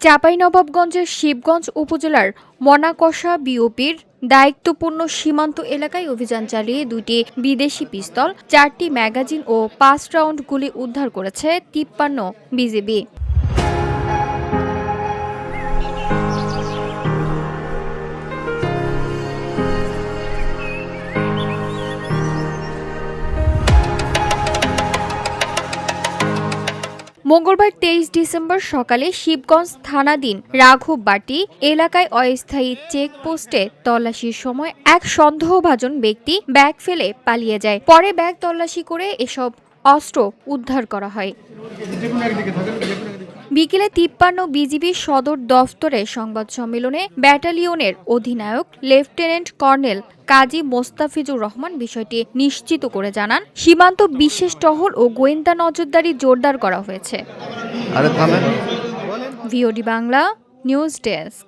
চাঁপাইনবাবগঞ্জের শিবগঞ্জ উপজেলার মনাকষা বিওপির দায়িত্বপূর্ণ সীমান্ত এলাকায় অভিযান চালিয়ে দুটি বিদেশি পিস্তল, চারটি ম্যাগাজিন ও পাঁচ রাউন্ড গুলি উদ্ধার করেছে তিপ্পান্ন বিজিবি। মঙ্গলবার তেইশ ডিসেম্বর সকালে শিবগঞ্জ থানাধীন রাঘব বাটি এলাকায় অস্থায়ী চেকপোস্টে তল্লাশির সময় এক সন্দেহভাজন ব্যক্তি ব্যাগ ফেলে পালিয়ে যায়। পরে ব্যাগ তল্লাশি করে এসব অস্ত্র উদ্ধার করা হয়। বিকেলে তিপ্পান্ন বিজিবি সদর দফতরে সংবাদ সম্মেলনে ব্যাটালিয়নের অধিনায়ক লেফটেন্যান্ট কর্নেল কাজী মোস্তাফিজুর রহমান বিষয়টি নিশ্চিত করে জানান। সীমান্ত বিশেষ টহল ও গোয়েন্দা নজরদারি জোরদার করা হয়েছে। VOD Bangla news desk.